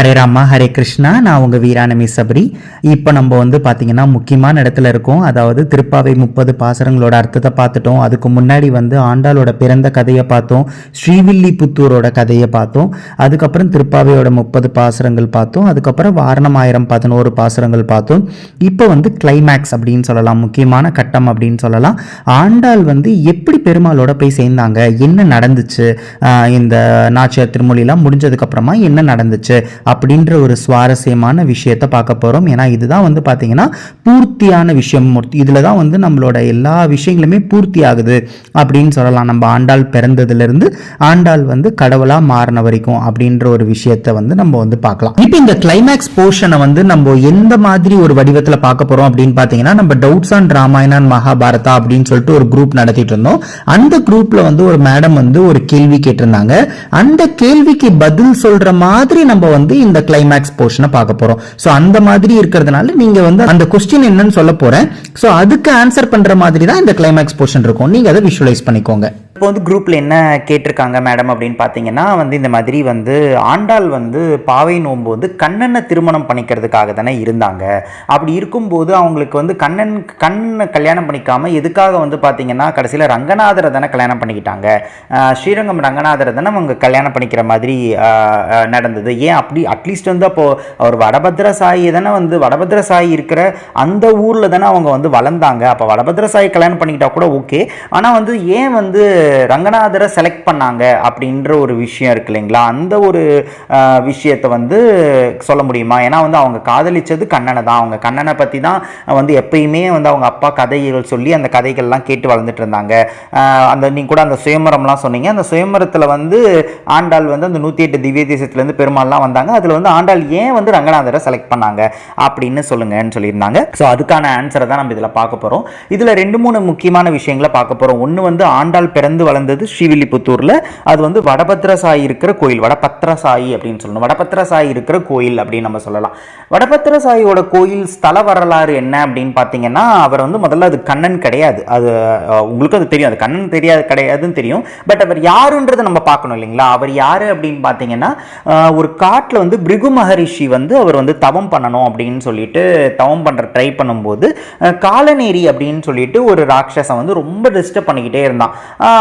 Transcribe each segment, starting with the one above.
ஹரே ராமா ஹரே கிருஷ்ணா. நான் உங்கள் வீராணமி சபரி. இப்போ நம்ம வந்து பார்த்திங்கன்னா முக்கியமான இடத்துல இருக்கோம். அதாவது திருப்பாவை முப்பது பாசரங்களோட அர்த்தத்தை பார்த்துட்டோம். அதுக்கு முன்னாடி வந்து ஆண்டாளோட பிறந்த கதையை பார்த்தோம். ஸ்ரீவில்லிபுத்தூரோட கதையை பார்த்தோம். அதுக்கப்புறம் திருப்பாவையோட முப்பது பாசரங்கள் பார்த்தோம். அதுக்கப்புறம் வாரணமாயிரம் பதினோரு பாசரங்கள் பார்த்தோம். இப்போ வந்து கிளைமேக்ஸ் அப்படின்னு சொல்லலாம். முக்கியமான கட்டம் அப்படின்னு சொல்லலாம். ஆண்டாள் வந்து எப்படி பெருமாளோட போய் சேர்ந்தாங்க? என்ன நடந்துச்சு? இந்த நாச்சியார் திருமொழிலாம் முடிஞ்சதுக்கப்புறமா என்ன நடந்துச்சு? அப்படின்ற ஒரு சுவாரஸ்யமான விஷயத்தை பார்க்க போகிறோம் ஏன்னா இதுதான் வந்து பார்த்தீங்கன்னா பூர்த்தியான விஷயம். இதில் தான் வந்து நம்மளோட எல்லா விஷயங்களுமே பூர்த்தி ஆகுது அப்படின்னு சொல்லலாம். நம்ம ஆண்டாள் பிறந்ததுலேருந்து ஆண்டாள் வந்து கடவுளாக மாறின வரைக்கும் அப்படின்ற ஒரு விஷயத்தை வந்து நம்ம வந்து பார்க்கலாம். இப்போ இந்த கிளைமேக்ஸ் போர்ஷனை வந்து நம்ம எந்த மாதிரி ஒரு வடிவத்தில் பார்க்க போகிறோம் அப்படின்னு பார்த்தீங்கன்னா நம்ம டவுட்ஸ் ஆன் ராமாயணன் மகாபாரதா அப்படின்னு சொல்லிட்டு ஒரு குரூப் நடத்திட்டு இருந்தோம். அந்த குரூப்ல வந்து ஒரு மேடம் வந்து ஒரு கேள்வி கேட்டிருந்தாங்க. அந்த கேள்விக்கு பதில் சொல்ற மாதிரி நம்ம வந்து இந்த கிளைமேக்ஸ் போர்ஷனை பார்க்க போறோம். ஸோ அந்த மாதிரி இருக்கிறதுனால நீங்க வந்து அந்த கொஸ்டின் என்னன்னு சொல்ல போறேன். ஸோ அதுக்கு ஆன்சர் பண்ற மாதிரி தான் இந்த கிளைமேக்ஸ் போர்ஷன் இருக்கும். நீங்க அதை விஷுவலைஸ் பண்ணிக்கோங்க. இப்போ வந்து குரூப்பில் என்ன கேட்டிருக்காங்க மேடம் அப்படின்னு பார்த்தீங்கன்னா வந்து இந்த மாதிரி வந்து ஆண்டாள் வந்து பாவை நோன்பு வந்து கண்ணனை திருமணம் பண்ணிக்கிறதுக்காக தானே இருந்தாங்க. அப்படி இருக்கும்போது அவங்களுக்கு வந்து கண்ணன் கண்ணனை கல்யாணம் பண்ணிக்காமல் எதுக்காக வந்து பார்த்தீங்கன்னா கடைசியில் ரங்கநாதரை தானே கல்யாணம் பண்ணிக்கிட்டாங்க. ஸ்ரீரங்கம் ரங்கநாதரை தானே அவங்க கல்யாணம் பண்ணிக்கிற மாதிரி நடந்தது. ஏன் அப்படி அட்லீஸ்ட் வந்து அப்போது அவர் வடபத்ர சாயி தானே வந்து வடபத்ர சாயி இருக்கிற அந்த ஊரில் தானே அவங்க வந்து வளர்ந்தாங்க. அப்போ வடபத்ர சாயி கல்யாணம் பண்ணிக்கிட்டா கூட ஓகே ஆனால் வந்து ஏன் வந்து ரங்கநாதரை செலக்ட் பண்ணாங்க அப்படின்ற ஒரு விஷயம் இருக்கு இல்லைங்களா? அந்த ஒரு விஷயத்தை வந்து சொல்ல முடியுமா? ஏன்னா வந்து அவங்க காதலிச்சது கண்ணனை தான். அவங்க கண்ணனை பற்றி தான் வந்து எப்பயுமே வந்து அவங்க அப்பா கதைகள் சொல்லி அந்த கதைகள்லாம் கேட்டு வளர்ந்துட்டு இருந்தாங்க. அந்த நீங்கள் கூட அந்த சுயமரம்லாம் சொன்னீங்க. அந்த சுயமரத்தில் வந்து ஆண்டாள் வந்து அந்த நூற்றி எட்டு திவ்ய தேசத்துலேருந்து பெருமாள்லாம் வந்தாங்க. அதில் வந்து ஆண்டாள் ஏன் வந்து ரங்கநாதரை செலக்ட் பண்ணாங்க அப்படின்னு சொல்லுங்கன்னு சொல்லியிருந்தாங்க. ஸோ அதுக்கான ஆன்சரை தான் நம்ம இதில் பார்க்க போகிறோம் இதில் ரெண்டு மூணு முக்கியமான விஷயங்களை பார்க்க போகிறோம் ஒன்று வந்து ஆண்டாள் பிறந்த வளர்ந்தது ஸ்ரீவில்லிபுத்தூரில். அது வந்து வடபத்ரசாயி இருக்கிற கோயில் வடபத்ரசாயி அப்படின்னு சொல்லணும். வடபத்ரசாயி இருக்கிற கோயில் அப்படின்னு நம்ம சொல்லலாம். வடபத்ரசாயியோட கோயில் ஸ்தல வரலாறு என்ன அப்படின்னு பார்த்தீங்கன்னா அவர் வந்து முதல்ல அது கண்ணன் கிடையாது. அது உங்களுக்கு அது தெரியும். அது கண்ணன் தெரியாது கிடையாதுன்னு தெரியும். பட் அவர் யாருன்றதை நம்ம பார்க்கணும் இல்லைங்களா? அவர் யாரு அப்படின்னு பார்த்தீங்கன்னா ஒரு காட்டில் வந்து பிரிகு மகரிஷி வந்து அவர் வந்து தவம் பண்ணணும் அப்படின்னு சொல்லிட்டு தவம் பண்ணுற ட்ரை பண்ணும்போது காலநேரி அப்படின்னு சொல்லிட்டு ஒரு ராட்சசன் வந்து ரொம்ப டிஸ்டர்ப் பண்ணிக்கிட்டே இருந்தான்.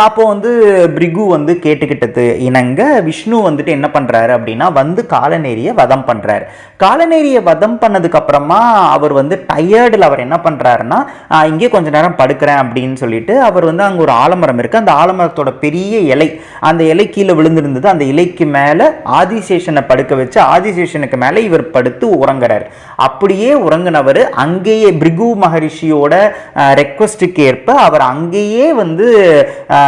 அப்போ வந்து பிரிகு வந்து கேட்டுக்கிட்டது. இணங்க விஷ்ணு வந்துட்டு என்ன பண்ணுறாரு அப்படின்னா வந்து காலநேரியை வதம் பண்ணுறாரு காலநேரியை வதம் பண்ணதுக்கப்புறமா அவர் வந்து டயர்டில் அவர் என்ன பண்ணுறாருன்னா இங்கே கொஞ்ச நேரம் படுக்கிறேன் அப்படின்னு சொல்லிட்டு அவர் வந்து அங்கே ஒரு ஆலமரம் இருக்குது அந்த ஆலமரத்தோட பெரிய இலை அந்த இலை கீழே விழுந்திருந்தது. அந்த இலைக்கு மேலே ஆதிசேஷனை படுக்க வச்சு ஆதிசேஷனுக்கு மேலே இவர் படுத்து உறங்குறாரு. அப்படியே உறங்கினவர் அங்கேயே பிரிகு மகரிஷியோட ரெக்வஸ்ட்டுக்கு ஏற்ப அவர் அங்கேயே வந்து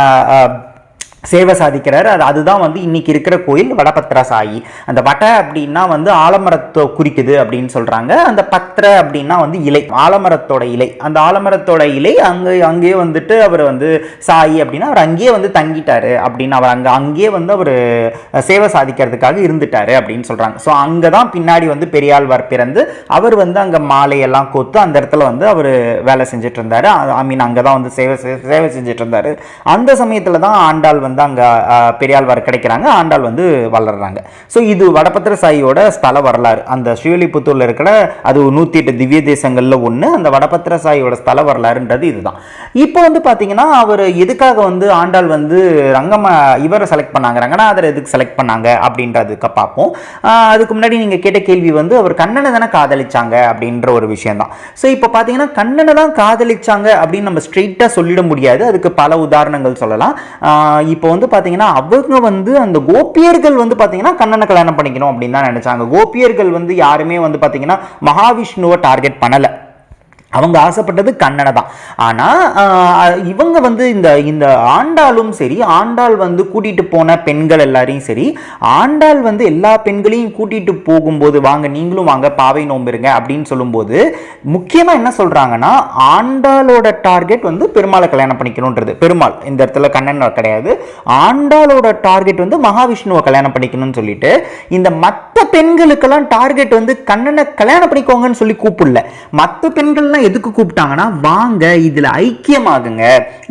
uh, uh சேவை சாதிக்கிறார். அது அதுதான் வந்து இன்றைக்கி இருக்கிற கோயில் வடபத்ரா சாயி அந்த வட அப்படின்னா வந்து ஆலமரத்தை குறிக்குது அப்படின்னு சொல்கிறாங்க அந்த பத்திர அப்படின்னா வந்து இலை. ஆலமரத்தோட இலை. அந்த ஆலமரத்தோட இலை அங்கே அங்கேயே வந்துட்டு அவர் வந்து சாயி அப்படின்னா அவர் அங்கேயே வந்து தங்கிட்டார் அப்படின்னு அவர் அங்கே அங்கேயே வந்து அவர் சேவை சாதிக்கிறதுக்காக இருந்துட்டார் அப்படின்னு சொல்கிறாங்க ஸோ அங்கே தான் பின்னாடி வந்து பெரியாழ்வார் பிறந்து அவர் வந்து அங்கே மாலையெல்லாம் கோத்து அந்த இடத்துல வந்து அவர் வேலை செஞ்சுட்டு ஐ மீன் அங்கே தான் வந்து சேவை செ- சேவை செஞ்சுட்டு இருந்தார். அந்த சமயத்தில் தான் ஆண்டாள் வந்து வந்து அங்கே பெரியாழ்வார் கிடைக்கிறாங்க ஆண்டாள் வந்து வளர்றாங்க. ஸோ இது வடபத்திர சாயியோட ஸ்தல வரலாறு. அந்த ஸ்ரீவில்லிபுத்தூரில் இருக்கிற அது நூற்றி எட்டு திவ்ய தேசங்களில் ஒன்று அந்த வடபத்திர சாயியோட ஸ்தல வரலாறுன்றது இதுதான். இப்போ வந்து பார்த்தீங்கன்னா அவர் எதுக்காக வந்து ஆண்டாள் வந்து ரங்கம்மா இவரை செலக்ட் பண்ணாங்க? ரங்கநாதர் எதுக்கு செலக்ட் பண்ணாங்க? அப்படின்றதுக்கு பார்ப்போம் அதுக்கு முன்னாடி நீங்கள் கேட்ட கேள்வி வந்து அவர் கண்ணனை தானே காதலிச்சாங்க? அப்படின்ற ஒரு விஷயம் தான் ஸோ இப்போ பார்த்தீங்கன்னா கண்ணனை தான் காதலிச்சாங்க அப்படின்னு நம்ம ஸ்ட்ரெயிட்டாக சொல்லிட முடியாது. அதுக்கு பல உதாரணங்கள் சொல்லலாம். ஆஹ் இப்போ வந்து பார்த்தீங்கன்னா அவங்க வந்து அந்த கோபியர்கள் வந்து பார்த்தீங்கன்னா கண்ணனை கல்யாணம் பண்ணிக்கணும் அப்படின்னு தான் நினைச்சாங்க. கோபியர்கள் வந்து யாருமே வந்து பார்த்தீங்கன்னா மகாவிஷ்ணுவை டார்கெட் பண்ணலை. அவங்க ஆசைப்பட்டது கண்ணனை தான். ஆனால் இவங்க வந்து இந்த இந்த ஆண்டாளும் சரி ஆண்டாள் வந்து கூட்டிகிட்டு போன பெண்கள் எல்லாரையும் சரி ஆண்டாள் வந்து எல்லா பெண்களையும் கூட்டிகிட்டு போகும்போது வாங்க நீங்களும் வாங்க பாவை நோம்பிருங்க அப்படின்னு சொல்லும்போது முக்கியமாக என்ன சொல்கிறாங்கன்னா ஆண்டாளோட டார்கெட் வந்து பெருமாளை கல்யாணம் பண்ணிக்கணுன்றது. பெருமாள் இந்த இடத்துல கண்ணன் கிடையாது. ஆண்டாளோட டார்கெட் வந்து மகாவிஷ்ணுவை கல்யாணம் பண்ணிக்கணும்னு சொல்லிட்டு இந்த மற்ற பெண்களுக்கெல்லாம் டார்கெட் வந்து கண்ணனை கல்யாணம் பண்ணிக்கோங்கன்னு சொல்லி கூப்பிடல. மற்ற பெண்கள்லாம் எல்லாம் எதுக்கு கூப்பிட்டாங்கன்னா வாங்க இதுல ஐக்கியமாகுங்க.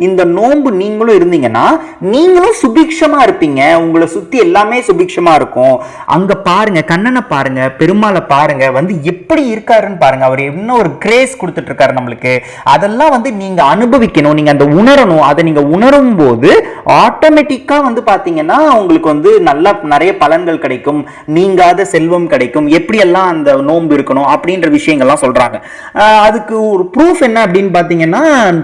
இந்த நோன்பு நீங்களும் இருந்தீங்கன்னா நீங்களும் சுபிக்ஷமாக இருப்பீங்க. உங்களை சுத்தி எல்லாமே சுபிக்ஷமாக இருக்கும். அங்க பாருங்க கண்ணனை பாருங்க பெருமாளை பாருங்க வந்து எப்படி இருக்காருன்னு பாருங்க. அவர் என்ன ஒரு கிரேஸ் கொடுத்துட்ருக்காரு நம்மளுக்கு. அதெல்லாம் வந்து நீங்க அனுபவிக்கணும் நீங்க அந்த உணரணும். அதை நீங்க உணரும் போது ஆட்டோமேட்டிக்கா வந்து பாத்தீங்கன்னா உங்களுக்கு வந்து நல்லா நிறைய பலன்கள் கிடைக்கும். நீங்காத செல்வம் கிடைக்கும். எப்படியெல்லாம் அந்த நோன்பு இருக்கணும் அப்படின்ற விஷயங்கள்லாம் சொல்றாங்க. அதுக்கு ஒரு ப்ரூஃப் என்ன அப்படின்னு பார்த்தீங்கன்னா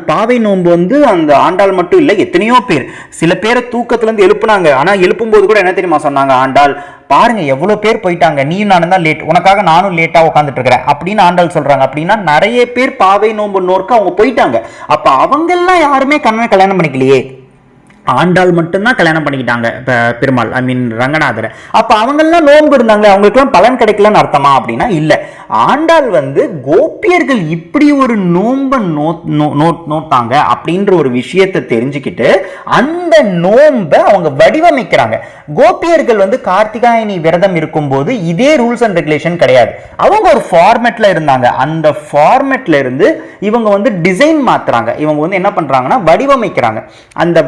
பாவை நோன்பு வந்து அந்த ஆண்டாள் மட்டும் இல்லை எத்தனையோ பேர். சில பேரை தூக்கத்துலேருந்து எழுப்புனாங்க. ஆனால் எழுப்பும்போது கூட என்ன தெரியுமா சொன்னாங்க? ஆண்டாள் பாருங்க எவ்வளோ பேர் போயிட்டாங்க. நீ நானும் தான் லேட் உனக்காக நானும் லேட்டாக உட்காந்துட்டு இருக்கிறேன் அப்படின்னு ஆண்டாள் சொல்றாங்க. அப்படின்னா நிறைய பேர் பாவை நோன்பு நோர்க்கு அவங்க போயிட்டாங்க. அப்போ அவங்கெல்லாம் யாருமே கண்ணனை கல்யாணம் பண்ணிக்கலையே. ஆண்டாள் மட்டும்தான் கல்யாணம் பண்ணிக்கிட்டாங்க பெருமாள் ஐ மீன் ரங்கநாதரை. அப்போ அவங்கெல்லாம் நோன்பு இருந்தாங்களே அவங்களுக்குலாம் பலன் கிடைக்கலன்னு அர்த்தமா அப்படின்னா இல்லை. ஆண்டாள் வந்து கோபியர்கள் இப்படி ஒரு நோன்பை நோ நோ- நோட்டாங்க அப்படின்ற ஒரு விஷயத்தை தெரிஞ்சுக்கிட்டு அந்த நோன்பை அவங்க வடிவமைக்கிறாங்க. கோபியர்கள் வந்து கார்த்திகாயனி விரதம் இருக்கும்போது இதே ரூல்ஸ் அண்ட் ரெகுலேஷன் கிடையாது. அவங்க ஒரு ஃபார்மேட்ல இருந்தாங்க. அந்த ஃபார்மேட்ல இருந்து இவங்க வந்து டிசைன் மாத்துறாங்க. இவங்க வந்து என்ன பண்றாங்கன்னா வடிவமைக்கிறாங்க. அந்த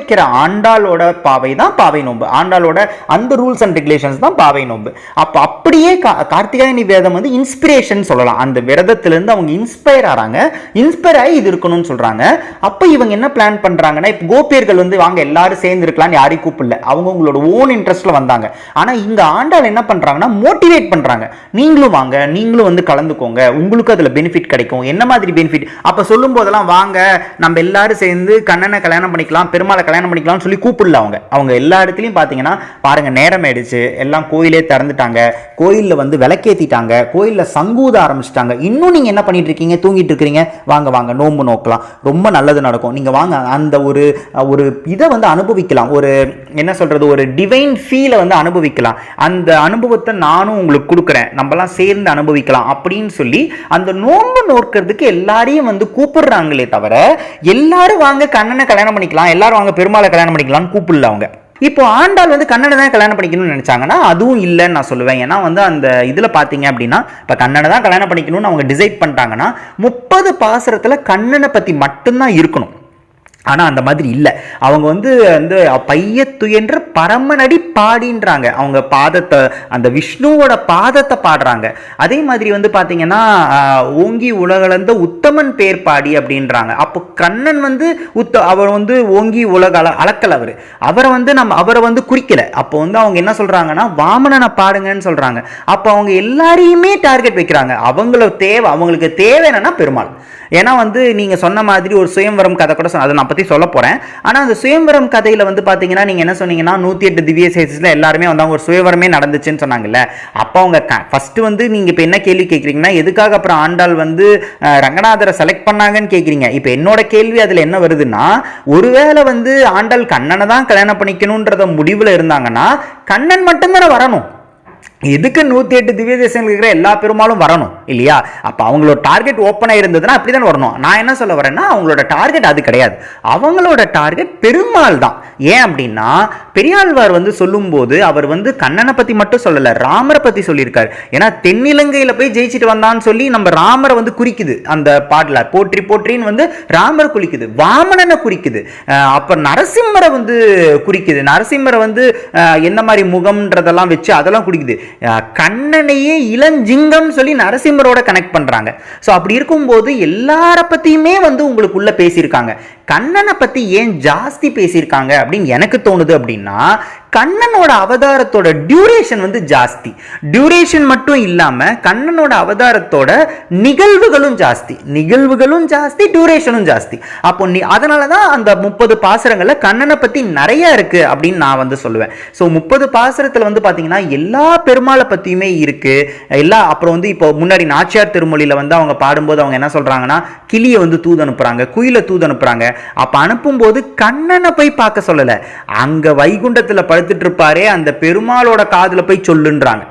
வடிவமைக்கிற ஆண்டாளோட பாவை தான் பாவை நோன்பு. ஆண்டாளோட அந்த ரூல்ஸ் அண்ட் ரெகுலேஷன்ஸ் தான் பாவை நோன்பு. அப்ப அப்படியே கார்த்திகாயனி விரதம் வந்து இன்ஸ்பிரேஷன் சொல்லலாம். அந்த விரதத்துல இருந்து அவங்க இன்ஸ்பயர் ஆறாங்க. இன்ஸ்பயர் ஆகி இது இருக்கணும்னு சொல்றாங்க. அப்ப இவங்க என்ன பிளான் பண்றாங்கன்னா இப்போ கோபியர்கள் வந்து வாங்க எல்லாரும் சேர்ந்து இருக்கலாம் யாரையும் கூப்பிடல. அவங்க உங்களோட ஓன் இன்ட்ரெஸ்ட்டில் வந்தாங்க. ஆனா இந்த ஆண்டாள் என்ன பண்றாங்கன்னா மோட்டிவேட் பண்றாங்க. நீங்களும் வாங்க நீங்களும் வந்து கலந்துக்கோங்க. உங்களுக்கு அதுல பெனிஃபிட் கிடைக்கும். என்ன மாதிரி பெனிஃபிட் அப்போ சொல்லும் போதெல்லாம் வாங்க நம்ம எல்லாரும் சேர்ந்து கண்ணனை கல்யாணம் பண்ணிக்கலாம் பெருமாளை கல்யாணம் பண்ணிக்கலாம்னு சொல்லி கூப்பிடல அவங்க. அவங்க எல்லா இடத்துலையும் பார்த்தீங்கன்னா பாருங்க நேரம் ஆயிடுச்சு. எல்லாம் கோயிலே திறந்துட்டாங்க. கோயிலில் வந்து விளக்கேத்திட்டாங்க. கோயிலில் சங்கூத ஆரம்பிச்சிட்டாங்க. இன்னும் நீங்க என்ன பண்ணிட்டு இருக்கீங்க? தூங்கிட்டு இருக்கிறீங்க? வாங்க வாங்க நோன்பு நோக்கலாம். ரொம்ப நல்லது நடக்கும். நீங்க வாங்க அந்த ஒரு ஒரு இதை வந்து அனுபவிக்கலாம். ஒரு என்ன சொல்றது? ஒரு டிவைன் ஃபீலை வந்து அனுபவிக்கலாம். அந்த அனுபவத்தை நானும் உங்களுக்கு கொடுக்குறேன். நம்மலாம் சேர்ந்து அனுபவிக்கலாம் அப்படின்னு சொல்லி அந்த நோன்பு நோக்கிறதுக்கு எல்லாரையும் வந்து கூப்பிடுறாங்களே தவிர எல்லாரும் வாங்க கண்ணனை கல்யாணம் பண்ணிக்கலாம். எல்லாரும் வாங்க பெருமாளை கல்யாணம் பண்ணிக்கலாம்னு கூப்பிடல அவங்க. இப்போ ஆண்டாள் வந்து கண்ணனை தான் கல்யாணம் பண்ணிக்கணும்னு நினச்சாங்கன்னா அதுவும் இல்லைன்னு நான் சொல்லுவேன். ஏன்னா வந்து அந்த இதில் பார்த்தீங்க அப்படின்னா இப்போ கண்ணனை தான் கல்யாணம் பண்ணிக்கணும்னு அவங்க டிசைட் பண்ணிட்டாங்கன்னா முப்பது பாசுரத்தில் கண்ணனை பற்றி மட்டும்தான் இருக்கணும். ஆனால் அந்த மாதிரி இல்லை. அவங்க வந்து வந்து பைய துயன்ற பரமனடி பாடின்றாங்க. அவங்க பாதத்தை அந்த விஷ்ணுவோட பாதத்தை பாடுறாங்க. அதே மாதிரி வந்து பார்த்தீங்கன்னா ஓங்கி உலகளந்த உத்தமன் பேர் பாடி அப்படின்றாங்க. அப்போ கண்ணன் வந்து உத்த அவர் வந்து ஓங்கி உலக அள அளக்கல் அவர். அவரை வந்து நம்ம அவரை வந்து குறிக்கலை. அப்போ வந்து அவங்க என்ன சொல்கிறாங்கன்னா வாமனனை பாடுங்கன்னு சொல்கிறாங்க அப்போ அவங்க எல்லாரையுமே டார்கெட் வைக்கிறாங்க. அவங்கள தேவை அவங்களுக்கு தேவை என்னன்னா பெருமாள். ஏன்னா வந்து நீங்கள் சொன்ன மாதிரி ஒரு சுயம்வரம் கதை கூட சொன்ன- அதை நான் பற்றி சொல்ல போகிறேன் ஆனால் அந்த சுயம்பரம் கதையில் வந்து பார்த்தீங்கன்னா நீங்கள் என்ன சொன்னீங்கன்னா நூற்றி எட்டு திவ்ய சேசிஸ்ல எல்லாருமே அவங்க ஒரு சுயவரமே நடந்துச்சுன்னு சொன்னாங்கல்ல. அப்போ அவங்க க ஃபஸ்ட்டு வந்து நீங்கள் இப்போ என்ன கேள்வி கேட்குறீங்கன்னா எதுக்காக அப்புறம் ஆண்டாள் வந்து ரங்கநாதரை செலக்ட் பண்ணாங்கன்னு கேட்குறீங்க இப்போ என்னோட கேள்வி அதில் என்ன வருதுன்னா ஒருவேளை வந்து ஆண்டாள் கண்ணனை தான் கல்யாணம் பண்ணிக்கணுன்றத முடிவில் இருந்தாங்கன்னா கண்ணன் மட்டும்தானே வரணும். எதுக்கு நூற்றி எட்டு திவ்ய தேசங்கள் இருக்கிற எல்லா பெருமாளும் வரணும் இல்லையா? அப்போ அவங்களோட டார்கெட் ஓப்பனாக இருந்ததுன்னா அப்படிதான் வரணும். நான் என்ன சொல்ல வரேன்னா அவங்களோட டார்கெட் அது கிடையாது. அவங்களோட டார்கெட் பெருமாள் தான். ஏன் அப்படின்னா பெரியாழ்வார் வந்து சொல்லும்போது அவர் வந்து கண்ணனை பற்றி மட்டும் சொல்லலை ராமரை பற்றி சொல்லியிருக்கார். ஏன்னா தென்னிலங்கையில் போய் ஜெயிச்சுட்டு வந்தான்னு சொல்லி நம்ம ராமரை வந்து குறிக்குது அந்த பாட்டில். போற்றி போற்றின்னு வந்து ராமர் குறிக்குது வாமனனை குறிக்குது. அப்போ நரசிம்மரை வந்து குறிக்குது. நரசிம்மரை வந்து என்ன மாதிரி முகம்ன்றதெல்லாம் வச்சு அதெல்லாம் குறிக்குது. கண்ணனையே இளஞ்சிங்கம் சொல்லி நரசிம்மரோட கனெக்ட் பண்றாங்க. ஸோ அப்படி இருக்கும்போது எல்லார பத்தியுமே வந்து உங்களுக்குள்ள பேசியிருக்காங்க. கண்ணனை பத்தி ஏன் ஜாஸ்தி பேசியிருக்காங்க அப்படின்னு எனக்கு தோணுது அப்படின்னா கண்ணனோட அவதாரத்தோட டியூரேஷன் வந்து ஜாஸ்தி. டியூரேஷன் மட்டும் இல்லாமல் கண்ணனோட அவதாரத்தோட நிகழ்வுகளும் ஜாஸ்தி. நிகழ்வுகளும் ஜாஸ்தி டியூரேஷனும் ஜாஸ்தி. அப்போ நீ அதனால தான் அந்த முப்பது பாசுரங்களில் கண்ணனை பற்றி நிறைய இருக்குது அப்படின்னு நான் வந்து சொல்லுவேன். ஸோ முப்பது பாசுரத்தில் வந்து பார்த்தீங்கன்னா எல்லா பெருமாளை பற்றியுமே இருக்குது எல்லா அப்புறம் வந்து இப்போ முன்னாடி நாச்சியார் திருமொழியில் வந்து அவங்க பாடும்போது அவங்க என்ன சொல்கிறாங்கன்னா கிளியை வந்து தூது அனுப்புகிறாங்க குயிலை தூது அனுப்புகிறாங்க அப்போ அனுப்பும்போது கண்ணனை போய் பார்க்க சொல்லலை. அங்கே வைகுண்டத்தில் பழ படுத்துட்டு இருப்பாரே அந்த பெருமாளோட காதில் போய் சொல்லுன்றாங்க.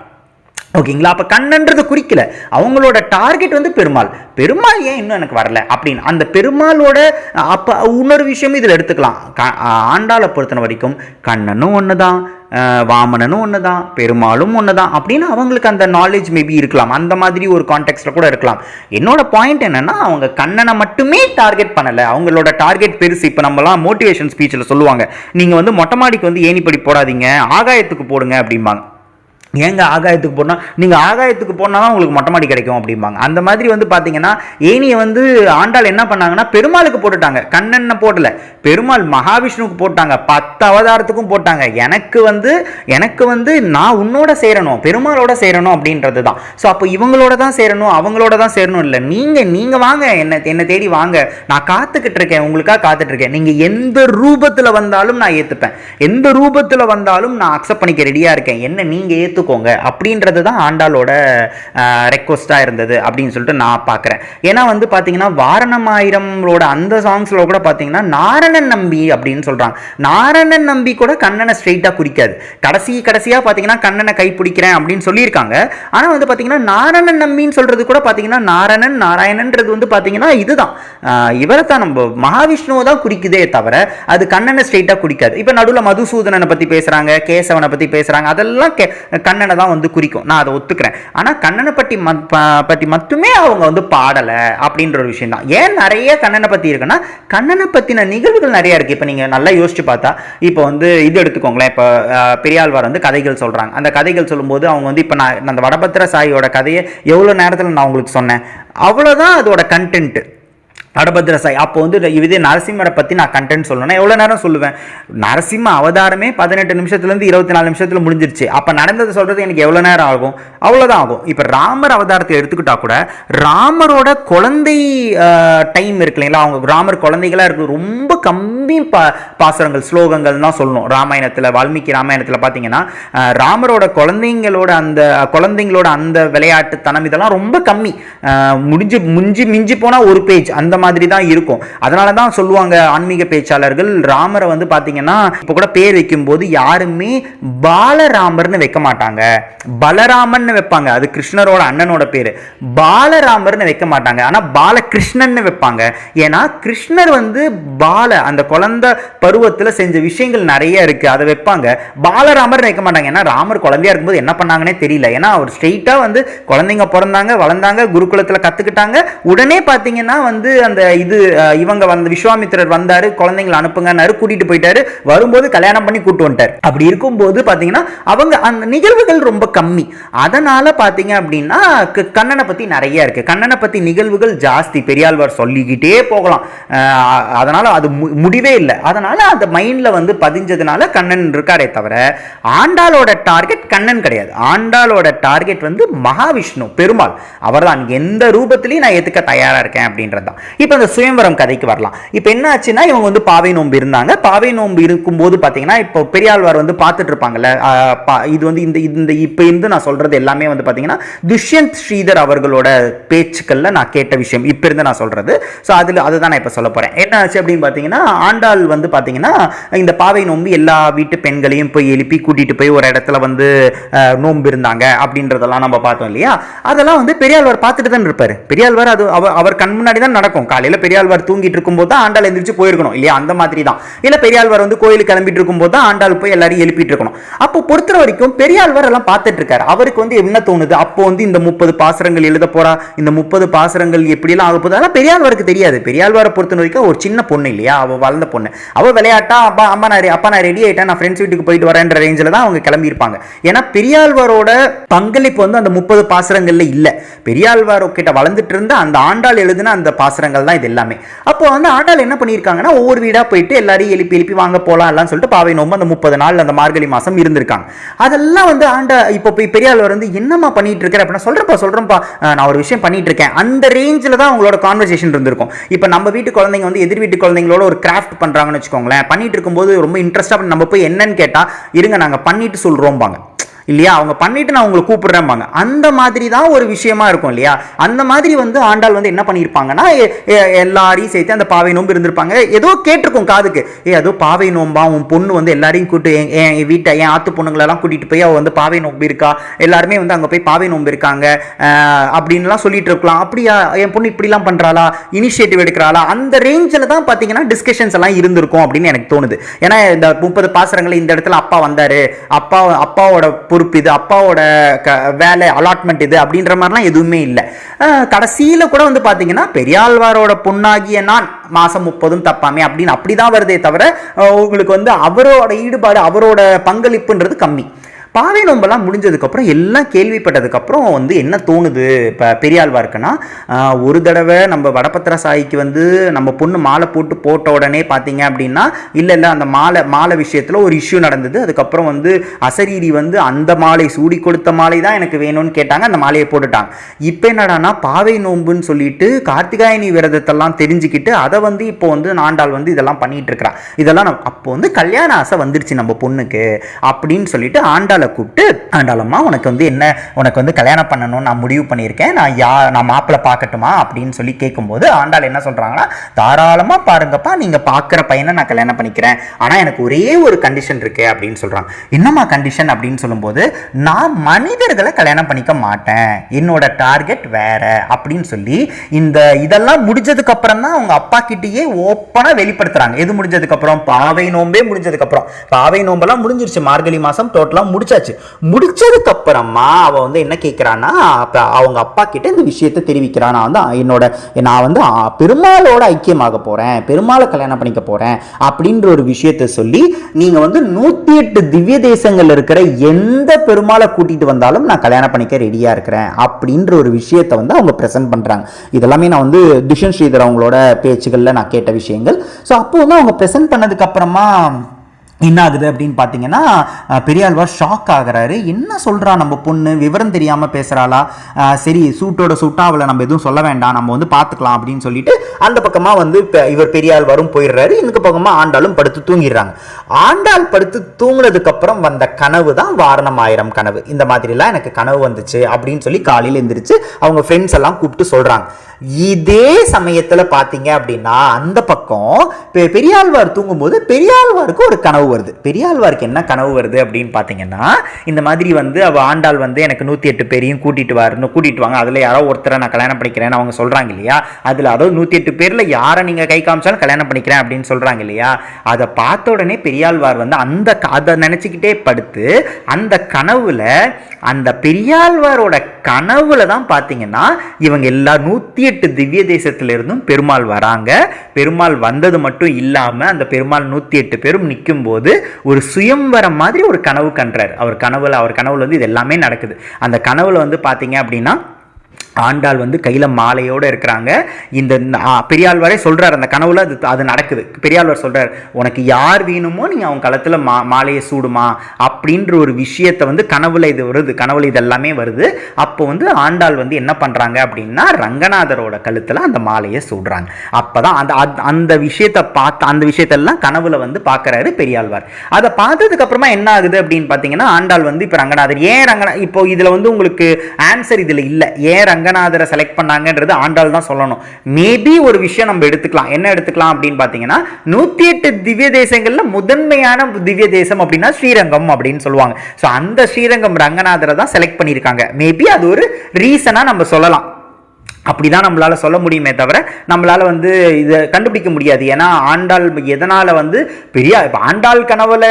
ஓகேங்களா? அப்போ கண்ணன்றது குறிக்கல. அவங்களோட டார்கெட் வந்து பெருமாள். பெருமாள் ஏன் இன்னும் எனக்கு வரல? அப்படின்னு. அந்த பெருமாளோட அப்ப இன்னொரு விஷயமும் இதில் எடுத்துக்கலாம். க- ஆண்டாளை பொறுத்தன வரைக்கும் கண்ணனும் ஒண்ணுதான். வாமனனும் ஒன்று தான் பெருமாளும் ஒன்று தான் அப்படின்னு அவங்களுக்கு அந்த நாலேஜ் மேபி இருக்கலாம். அந்த மாதிரி ஒரு கான்டெக்ட்டில் கூட இருக்கலாம். என்னோட பாயிண்ட் என்னென்னா அவங்க கண்ணனை மட்டுமே டார்கெட் பண்ணலை. அவங்களோட டார்கெட் பெருசு. இப்போ நம்மலாம் மோட்டிவேஷன் ஸ்பீச்சில் சொல்லுவாங்க. நீங்கள் வந்து மொட்டை மாடிக்கு வந்து ஏணிப்படி போடாதீங்க ஆகாயத்துக்கு போடுங்க அப்படிம்பாங்க. ஏங்க ஆகாயத்துக்கு போனால் நீங்கள் ஆகாயத்துக்கு போனால் தான் உங்களுக்கு மொட்டை மாடி கிடைக்கும் அப்படிம்பாங்க. அந்த மாதிரி வந்து பார்த்தீங்கன்னா ஏனியை வந்து ஆண்டாள் என்ன பண்ணாங்கன்னா பெருமாளுக்கு போட்டுட்டாங்க. கண்ணனை போடல. பெருமாள் மகாவிஷ்ணுவுக்கு போட்டாங்க. பத்து அவதாரத்துக்கும் போட்டாங்க. எனக்கு வந்து எனக்கு வந்து நான் உன்னோட சேரணும் பெருமாளோட சேரணும் அப்படின்றது தான் ஸோ அப்போ இவங்களோட தான் சேரணும் அவங்களோட தான் சேரணும் இல்லை. நீங்கள் நீங்கள் வாங்க என்ன என்னை தேடி வாங்க. நான் காத்துக்கிட்டு இருக்கேன் உங்களுக்காக காத்துட்ருக்கேன் நீங்கள் எந்த ரூபத்தில் வந்தாலும் நான் ஏற்றுப்பேன் எந்த ரூபத்தில் வந்தாலும் நான் அக்செப்ட் பண்ணிக்க ரெடியாக இருக்கேன். என்ன நீங்கள் ஏற்று ஏற்றுக்கோங்க அப்படின்றது தான் ஆண்டாளோட ரெக்வஸ்ட்டாக இருந்தது அப்படின்னு சொல்லிட்டு நான் பார்க்குறேன். ஏன்னா வந்து பார்த்தீங்கன்னா வாரணமாயிரம்ளோட அந்த சாங்ஸில் கூட பார்த்தீங்கன்னா நாரணன் நம்பி அப்படின்னு சொல்கிறாங்க நாரணன் நம்பி கூட கண்ணனை ஸ்ட்ரெயிட்டாக குறிக்காது. கடைசி கடைசியாக பார்த்தீங்கன்னா கண்ணனை கை பிடிக்கிறேன் அப்படின்னு சொல்லியிருக்காங்க. ஆனால் வந்து பார்த்தீங்கன்னா நாரணன் நம்பின்னு சொல்கிறது கூட பார்த்தீங்கன்னா நாரணன் நாராயணன்றது வந்து பார்த்தீங்கன்னா இதுதான். இவரை தான் நம்ம மகாவிஷ்ணுவை தான் குறிக்குதே தவிர அது கண்ணனை ஸ்ட்ரெயிட்டாக குறிக்காது. இப்போ நடுவில் மதுசூதனனை பற்றி பேசுகிறாங்க கேசவனை பற்றி பேசுகிறாங்க அதெல்லாம் கண்ணனை தான் வந்து குறிக்கும். நான் அதை ஒத்துக்கிறேன். ஆனால் கண்ணனை பற்றி மத் பற்றி மட்டுமே அவங்க வந்து பாடலை அப்படின்ற ஒரு விஷயம் தான் ஏன் நிறைய கண்ணனை பற்றி இருக்குன்னா கண்ணனை பற்றின நிகழ்வுகள் நிறைய இருக்குது இப்போ நீங்கள் நல்லா யோசிச்சு பார்த்தா இப்போ வந்து இது எடுத்துக்கோங்களேன். இப்போ பெரியாழ்வார் வந்து கதைகள் சொல்கிறாங்க அந்த கதைகள் சொல்லும்போது அவங்க வந்து இப்போ நான் அந்த வடபத்திர சாயியோட கதையை எவ்வளோ நேரத்தில் நான் உங்களுக்கு சொன்னேன். அவ்வளோதான் அதோட கண்டென்ட்டு வடபத்திர சாய் அப்போ வந்து இதே நரசிம்மரை பற்றி நான் கண்டென்ட் சொல்லணும்னா எவ்வளோ நேரம் சொல்லுவேன்? நரசிம்ம அவதாரமே பதினெட்டு நிமிஷத்துலேருந்து இருபத்தி நாலு நிமிஷத்தில் முடிஞ்சிருச்சு. அப்போ நடந்தது சொல்கிறது எனக்கு எவ்வளோ நேரம் ஆகும்? அவ்வளோதான் ஆகும். இப்போ ராமர் அவதாரத்தை எடுத்துக்கிட்டா கூட ராமரோட குழந்தை டைம் இருக்கு இல்லைங்களா? அவங்க ராமர் குழந்தைகளாக இருக்கு ரொம்ப கம்மி பா பாசுரங்கள் ஸ்லோகங்கள் தான் சொல்லணும். ராமாயணத்தில் வால்மீகி ராமாயணத்தில் பார்த்தீங்கன்னா ராமரோட குழந்தைங்களோட அந்த குழந்தைங்களோட அந்த விளையாட்டுத்தனம் இதெல்லாம் ரொம்ப கம்மி. அஹ், முடிஞ்சு முஞ்சி மிஞ்சி போனால் ஒரு பேஜ் அந்த மாதிரி தான் இருக்கும். அதனால தான் சொல்லுவாங்க ஆன்மீக பேச்சாளர்கள் ராமரை வந்து பார்த்தீங்கன்னா இப்போ கூட பேர் வைக்கும்போது யாருமே பாலராமர்னு வைக்க மாட்டாங்க. பலராமன் வைப்பாங்க. அது கிருஷ்ணரோட அண்ணனோட பேர். பாலராமர்னு வைக்க மாட்டாங்க. ஆனால் பாலகிருஷ்ணன்னு வைப்பாங்க. ஏன்னா கிருஷ்ணர் வந்து பால அந்த குழந்தை பருவத்தில் செஞ்ச விஷயங்கள் நிறைய இருக்கு. அதை வைப்பாங்க. பாலராமர் வைக்க மாட்டாங்க. ஏன்னா ராமர் குழந்தையா இருக்கும்போது என்ன பண்ணாங்கன்னே தெரியல. ஏன்னா அவர் ஸ்ட்ரெயிட்டா வந்து குழந்தைங்க பிறந்தாங்க வளர்ந்தாங்க குருகுலத்தில் கத்துக்கிட்டாங்க. உடனே பார்த்தீங்கன்னா வந்து அந்த இது இவங்க வந்து விஸ்வாமித்திரர் வந்தார் குழந்தைங்களை அனுப்புங்கன்னாரு கூட்டிட்டு போயிட்டாரு. வரும்போது கல்யாணம் பண்ணி கூட்டு வந்துட்டார். அப்படி இருக்கும்போது பார்த்தீங்கன்னா அவங்க அந்த நிகழ்வுகள் ரொம்ப கம்மி. அதனால பார்த்தீங்க அப்படின்னா கண்ணனை பத்தி நிறைய இருக்கு. கண்ணனை பத்தி நிகழ்வுகள் ஜாஸ்தி. பெரியாழ்வார் சொல்லிக்கிட்டே போகலாம். அதனால் அதனால அது முடிவே முடிவே இல்லை. அதனால் அந்த மைண்டில் வந்து பதிஞ்சதுனால கண்ணன் இருக்காரே தவிர ஆண்டாளோட டார்கெட் கண்ணன் கிடையாது. ஆண்டாளோட டார்கெட் வந்து மகாவிஷ்ணு பெருமாள். அவர் தான் எந்த ரூபத்திலையும் நான் எதுக்க தயாராக இருக்கேன் அப்படின்றது தான் இப்போ இந்த சுயம்பரம் கதைக்கு வரலாம். இப்போ என்ன ஆச்சுன்னா இவங்க வந்து பாவை நோம்பு இருந்தாங்க. பாவை நோம்பு இருக்கும்போது பார்த்தீங்கன்னா இப்போ பெரியாழ்வார் வந்து பார்த்துட்டு இருப்பாங்கல்ல இது வந்து இந்த இந்த இப்போ இருந்து நான் சொல்கிறது எல்லாமே வந்து பார்த்தீங்கன்னா துஷ்யந்த் ஸ்ரீதர் அவர்களோட பேச்சுக்களில் நான் கேட்ட விஷயம். இப்போ இருந்து நான் சொல்கிறது ஸோ அதில் அதுதான் நான் இப்போ சொல்ல போகிறேன் என்ன ஆச்சு அப்படின்னு பார்த்தீங்கன்னா ஆண்டாள் வந்து பார்த்தீங்கன்னா இந்த பாவை நோன்பு எல்லா வீட்டு பெண்களையும் போய் எழுப்பி கூட்டிட்டு போய் ஒரு இடத்துல வந்து நோம்பு நோன்பு இருந்தாங்க அப்படின்றதெல்லாம் நம்ம பார்த்தோம் இல்லையா? அதெல்லாம் வந்து பெரியாழ்வார் பார்த்துட்டு தான் இருப்பாரு. பெரியாழ்வார் அது அவர் அவர் கண் முன்னாடி தான் நடக்கும். காலையில் பெரியாழ்வார் தூங்கிட்டு இருக்கும்போது தான் ஆண்டாள் எந்திரிச்சு போயிருக்கணும் இல்லையா? அந்த மாதிரி தான். இல்லை பெரியாழ்வார் வந்து கோயிலுக்கு கிளம்பிட்டு இருக்கும்போது தான் ஆண்டாள் போய் எல்லாரையும் எழுப்பிட்டு இருக்கணும். அப்போ பொறுத்த வரைக்கும் பெரியாழ்வார் எல்லாம் பார்த்துட்டு இருக்காரு. அவருக்கு வந்து என்ன தோணுது? அப்போ வந்து இந்த முப்பது பாசரங்கள் எழுத போறா? இந்த முப்பது பாசரங்கள் எப்படிலாம் ஆக போகுது? அதெல்லாம் பெரியாழ்வாருக்கு தெரியாது. பெரியாழ்வாரை பொறுத்த வரைக்கும் ஒரு சின்ன பொண்ணு இல்லையா? அவள் வளர்ந்த பொண்ணு. அவ விளையாட்டா அப்பா அம்மா நான் அப்பா நான் ரெடி ஆகிட்டேன் நான் ஃப்ரெண்ட்ஸ் வீட்டுக்கு போயிட்டு வரேன்ற ரேஞ்சில் தான் அவங்க கிளம்பியிருப்பாங்க. ஏன்னா பெரியாழ்வாரோட பங்களிப்பு வந்து அந்த முப்பது பாசுரங்கள்ல இல்ல. பெரியாழ்வார் கிட்ட வளர்ந்துட்டு இருந்த அந்த ஆண்டாள் எழுதின அந்த பாசுரங்கள் தான் இது எல்லாமே. அப்போ வந்து ஆண்டாள் என்ன பண்ணியிருக்காங்கன்னா ஒவ்வொரு வீடாக போயிட்டு எல்லாரையும் எழுப்பி எழுப்பி வாங்க போலாம் எல்லாம் சொல்லிட்டு பாவை நோம்பு அந்த முப்பது நாள் அந்த மார்கழி மாதம் இருந்திருக்காங்க. அதெல்லாம் வந்து ஆண்டா இப்போ போய் பெரியாழ்வார் வந்து என்னம்மா பண்ணிட்டு இருக்கிற அப்படின்னா சொல்றேன்ப்பா சொல்றேன்ப்பா நான் ஒரு விஷயம் பண்ணிட்டு இருக்கேன். அந்த ரேஞ்சில் தான் அவங்களோட கான்வர்சேஷன் இருந்திருக்கும். இப்போ நம்ம வீட்டு குழந்தைங்க வந்து எதிர் வீட்டு குழந்தைங்களோட ஒரு கிராஃப்ட் பண்றாங்கன்னு வச்சுக்கோங்களேன். பண்ணிட்டு இருக்கும்போது ரொம்ப இன்ட்ரெஸ்ட்டாக நம்ம போய் என்னன்னு கேட்டால் இருங்க நாங்க பண்ணிட்டு சொல்றோம்பாங்க. இல்லையா? அவங்க பண்ணிட்டு நான் உங்களை கூப்பிடுறேன்பாங்க அந்த மாதிரி தான் ஒரு விஷயமா இருக்கும் இல்லையா? அந்த மாதிரி வந்து ஆண்டாள் வந்து என்ன பண்ணியிருப்பாங்கன்னா எல்லாரையும் சேர்த்து அந்த பாவை நோன்பு இருந்திருப்பாங்க. ஏதோ கேட்டிருக்கும் காதுக்கு. ஏ ஏதோ பாவை நோம்பா உன் பொண்ணு வந்து எல்லாரையும் கூட்டு என் என் வீட்டை என் ஆத்து பொண்ணுங்களெல்லாம் கூட்டிட்டு போய் அவ வந்து பாவை நோம்பு இருக்கா? எல்லாருமே வந்து அங்கே போய் பாவை நோம்பு இருக்காங்க. அப்படின்லாம் சொல்லிட்டு இருக்கலாம். அப்படியா? என் பொண்ணு இப்படிலாம் பண்றாளா? இனிஷியேட்டிவ் எடுக்கிறாளா? அந்த ரேஞ்சில் தான் பார்த்தீங்கன்னா டிஸ்கஷன்ஸ் எல்லாம் இருந்திருக்கும் அப்படின்னு எனக்கு தோணுது. ஏன்னா இந்த முப்பது பாசரங்களை இந்த இடத்துல அப்பா வந்தாரு. அப்பா அப்பாவோட பொறுப்பு இது அப்பாவோட க வேலை அலாட்மெண்ட் இது அப்படின்ற மாதிரிலாம் எதுவுமே இல்லை. கடைசியில் கூட வந்து பார்த்தீங்கன்னா பெரியாழ்வாரோட பொண்ணாகிய நான் மாதம் முப்பதும் தப்பாமே அப்படின்னு அப்படி தான் வருதே தவிர உங்களுக்கு வந்து அவரோட ஈடுபாடு அவரோட பங்களிப்புன்றது கம்மி. பாவை நோம்பெல்லாம் முடிஞ்சதுக்கப்புறம் எல்லாம் கேள்விப்பட்டதுக்கப்புறம் வந்து என்ன தோணுது? இப்போ பெரியாழ்வா இருக்குன்னா ஒரு தடவை நம்ம வடபத்திர சாயிக்கு வந்து நம்ம பொண்ணு மாலை போட்டு போட்ட உடனே பார்த்தீங்க அப்படின்னா இல்லை இல்லை அந்த மாலை மாலை விஷயத்தில் ஒரு இஷ்யூ நடந்தது. அதுக்கப்புறம் வந்து அசரீரி வந்து அந்த மாலை சூடி கொடுத்த மாலை தான் எனக்கு வேணும்னு கேட்டாங்க. அந்த மாலையை போட்டுட்டாங்க. இப்போ என்னடான்னா பாவை நோம்புன்னு சொல்லிட்டு கார்த்திகாயனி விரதத்தெல்லாம் தெரிஞ்சுக்கிட்டு அதை வந்து இப்போ வந்து நாண்டாள் வந்து இதெல்லாம் பண்ணிட்டு இருக்கிறான் இதெல்லாம் அப்போ வந்து கல்யாண ஆசை வந்துருச்சு நம்ம பொண்ணுக்கு அப்படின்னு சொல்லிட்டு ஆண்டாள் ஆண்டாளை கூப்பிட்டு ஆண்டாளம்மா உனக்கு வந்து என்ன உனக்கு வந்து கல்யாணம் பண்ணணும்னு நான் முடிவு பண்ணியிருக்கேன். நான் யா நான் மாப்பிள்ளை பார்க்கட்டுமா? அப்படின்னு சொல்லி கேட்கும்போது ஆண்டாள் என்ன சொல்கிறாங்கன்னா தாராளமாக பாருங்கப்பா நீங்கள் பார்க்குற பையனை நான் கல்யாணம் பண்ணிக்கிறேன். ஆனால் எனக்கு ஒரே ஒரு கண்டிஷன் இருக்கு அப்படின்னு சொல்கிறாங்க என்னம்மா கண்டிஷன் அப்படின்னு சொல்லும்போது நான் மனிதர்களை கல்யாணம் பண்ணிக்க மாட்டேன். என்னோட டார்கெட் வேற அப்படின்னு சொல்லி இந்த இதெல்லாம் முடிஞ்சதுக்கு அப்புறம் தான் அவங்க அப்பா கிட்டேயே ஓப்பனாக வெளிப்படுத்துறாங்க. எது முடிஞ்சதுக்கு அப்புறம்? பாவை நோம்பே முடிஞ்சதுக்கு அப்புறம். பாவை நோம்பெல்லாம் முடிஞ்சிருச்சு. மார்கழி மாதம் டோட்டலாக முடிச்சாச்சு. முடிச்சதுக்கு அப்புறமா அவ வந்து என்ன கேட்குறான்னா அவங்க அப்பா கிட்ட இந்த விஷயத்தை தெரிவிக்கிறான். நான் வந்து என்னோட நான் வந்து பெருமாளோட ஐக்கியமாக போறேன் பெருமாளை கல்யாணம் பண்ணிக்க போறேன் அப்படின்ற ஒரு விஷயத்த சொல்லி நீங்க வந்து நூத்தி எட்டு திவ்ய தேசங்கள் இருக்கிற எந்த பெருமாளை கூட்டிட்டு வந்தாலும் நான் கல்யாணம் பண்ணிக்க ரெடியா இருக்கிறேன் அப்படின்ற ஒரு விஷயத்தை வந்து அவங்க ப்ரெசென்ட் பண்றாங்க. இதெல்லாமே நான் வந்து துஷன் ஸ்ரீதர் அவங்களோட பேச்சுகளில் நான் கேட்ட விஷயங்கள். ஸோ அப்போ வந்து அவங்க ப்ரெசென்ட் பண்ணதுக்கு அப்புறமா என்ன ஆகுது அப்படின்னு பார்த்தீங்கன்னா பெரியாழ்வார் ஷாக் ஆகுறாரு. என்ன சொல்கிறா நம்ம பொண்ணு? விவரம் தெரியாமல் பேசுகிறாளா சரி சூட்டோட சூட்டா அவளை நம்ம எதுவும் சொல்ல வேண்டாம். நம்ம வந்து பார்த்துக்கலாம் அப்படின்னு சொல்லிட்டு அந்த பக்கமாக வந்து இவர் பெரியாழ்வாரும் போயிடுறாரு. இந்த பக்கமாக ஆண்டாளும் படுத்து தூங்கிடுறாங்க. ஆண்டாள் படுத்து தூங்கினதுக்கப்புறம் வந்த கனவு தான் வாரணம் ஆயிரம் கனவு. இந்த மாதிரிலாம் எனக்கு கனவு வந்துச்சு அப்படின்னு சொல்லி காலையில் எழுந்திரிச்சு அவங்க ஃப்ரெண்ட்ஸ் எல்லாம் கூப்பிட்டு சொல்கிறாங்க இதே சமயத்தில் பார்த்தீங்க அப்படின்னா அந்த பக்கம் பெ- பெரியாழ்வார் தூங்கும்போது பெரியாழ்வாருக்கு ஒரு கனவு வருது. பெரியாழ்வாருக்கு என்ன கனவு வருது அப்படின்னு பார்த்தீங்கன்னா இந்த மாதிரி வந்து அவள் ஆண்டாள் வந்து எனக்கு நூற்றி எட்டு பேரையும் கூட்டிட்டு வரணும் கூட்டிட்டு வாங்க. அதில் யாரோ ஒருத்தரை நான் கல்யாணம் பண்ணிக்கிறேன்னு அவங்க சொல்கிறாங்க இல்லையா? அதில் அதாவது நூற்றி எட்டு பேரில் யாரை நீங்கள் கை காமிச்சாலும் கல்யாணம் பண்ணிக்கிறேன் அப்படின்னு சொல்கிறாங்க இல்லையா? அதை பார்த்த உடனே பெரியாழ்வார் வந்து அந்த அதை நினச்சிக்கிட்டே படுத்து அந்த கனவுல அந்த பெரியாழ்வாரோட கனவுல தான் பார்த்தீங்கன்னா இவங்க எல்லா நூற்றி எட்டு திவ்ய தேசத்திலிருந்தும் பெருமாள் வராங்க. பெருமாள் வந்தது மட்டும் இல்லாம அந்த பெருமாள் நூற்றி எட்டு பேரும் நிற்கும் போது ஒரு சுயம்வரம் மாதிரி ஒரு கனவு கன்றார் அவர் கனவுல அவர் கனவுல வந்து இது எல்லாமே நடக்குது. அந்த கனவுல வந்து பார்த்தீங்க அப்படின்னா ஆண்டாள் வந்து கையில் மாலையோடு இருக்கிறாங்க. இந்த பெரியாழ்வாரே சொல்கிறார் அந்த கனவுல அது அது நடக்குது. பெரியாழ்வார் சொல்கிறார் உனக்கு யார் வேணுமோ நீ அவன் களத்தில் மா மாலையை சூடுமா அப்படின்ற ஒரு விஷயத்தை வந்து கனவுல இது வருது. கனவுல இது எல்லாமே வருது. அப்போ வந்து ஆண்டாள் வந்து என்ன பண்ணுறாங்க அப்படின்னா ரங்கநாதரோட கழுத்தில் அந்த மாலையை சூடுறாங்க. அப்பதான் அந்த அந்த- அந்த விஷயத்தை பார்த்து அந்த விஷயத்தெல்லாம் கனவுல வந்து பார்க்கறாரு பெரியாழ்வார் அதை பார்த்ததுக்கப்புறமா என்ன ஆகுது அப்படின்னு பார்த்தீங்கன்னா ஆண்டாள் வந்து இப்போ ரங்கநாதர் ஏன் ரங்கநா இப்போ இதில் வந்து உங்களுக்கு ஆன்சர் இதில் இல்லை. ஏன் ரங்க ரங்கநாதரை செலக்ட் பண்ணாங்கன்றது ஆண்டாள் தான் சொல்லணும். மேபி ஒரு விஷயம் நம்ம எடுத்துக்கலாம். என்ன எடுத்துக்கலாம் அப்படின்னு பார்த்தீங்கன்னா நூற்றி எட்டு திவ்ய தேசங்கள்ல முதன்மையான திவ்ய தேசம் அப்படின்னா ஸ்ரீரங்கம் அப்படின்னு சொல்லுவாங்க. ஸோ அந்த ஸ்ரீரங்கம் ரங்கநாதரை தான் செலக்ட் பண்ணியிருக்காங்க. மேபி அது ஒரு ரீசனாக நம்ம சொல்லலாம். அப்படிதான் நம்மளால சொல்ல முடியுமே தவிர நம்மளால் வந்து இதை கண்டுபிடிக்க முடியாது. ஏன்னா ஆண்டாள் எதனால் வந்து பெரிய இப்போ ஆண்டாள் கனவுல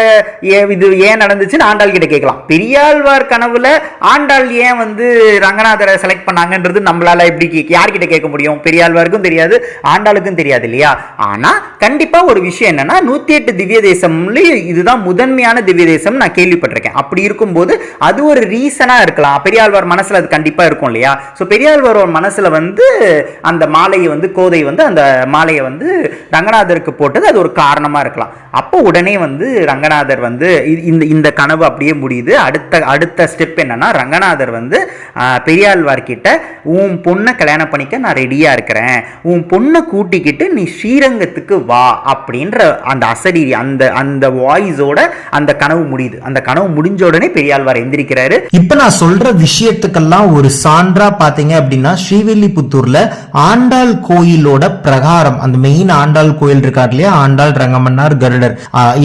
ஏ இது ஏன் நடந்துச்சுன்னு ஆண்டாள் கிட்ட கேட்கலாம். பெரியாழ்வார் கனவுல ஆண்டாள் ஏன் வந்து ரங்கநாதரை செலக்ட் பண்ணாங்கன்றது நம்மளால் எப்படி கே- யார்கிட்ட கேட்க முடியும்? பெரியாழ்வாருக்கும் தெரியாது ஆண்டாளுக்கும் தெரியாது இல்லையா? ஆனால் கண்டிப்பாக ஒரு விஷயம் என்னென்னா நூற்றி எட்டு திவ்ய தேசம்லேயும் இதுதான் முதன்மையான திவ்ய தேசம் நான் கேள்விப்பட்டிருக்கேன். அப்படி இருக்கும்போது அது ஒரு ரீசனாக இருக்கலாம். பெரியாழ்வார் மனசில் அது கண்டிப்பாக இருக்கும் இல்லையா? ஸோ பெரியாழ்வார் மனசில் வந்து வந்து அந்த மாலையை வந்து கோதை வந்து அந்த மாலையை வந்து ரங்கநாதருக்கு போட்டது அது ஒரு காரணமாக இருக்கலாம். அப்போ உடனே வந்து ரங்கநாதர் வந்து இந்த இந்த கனவு அப்படியே முடியுது. அடுத்த அடுத்த ஸ்டெப் என்னன்னா ரங்கநாதர் வந்து பெரியாழ்வார்கிட்ட உன் பொண்ணை கல்யாணம் பண்ணிக்க நான் ரெடியாக இருக்கிறேன். உன் பொண்ணை கூட்டிக்கிட்டு நீ ஸ்ரீரங்கத்துக்கு வா அப்படின்ற அந்த அசடி அந்த அந்த வாய்ஸோட அந்த கனவு முடியுது. அந்த கனவு முடிஞ்ச உடனே பெரியாழ்வார் எந்திரிக்கிறாரு. இப்போ நான் சொல்ற விஷயத்துக்கெல்லாம் ஒரு சான்றா பாத்தீங்க அப்படின்னா ஸ்ரீவில்லிபுத்தூர்ல ஆண்டாள் கோயிலோட பிரகாரம் அந்த மெயின் ஆண்டாள் கோயில் இருக்கார் இல்லையா? ஆண்டாள் ரங்கமன்னார் கருடர்.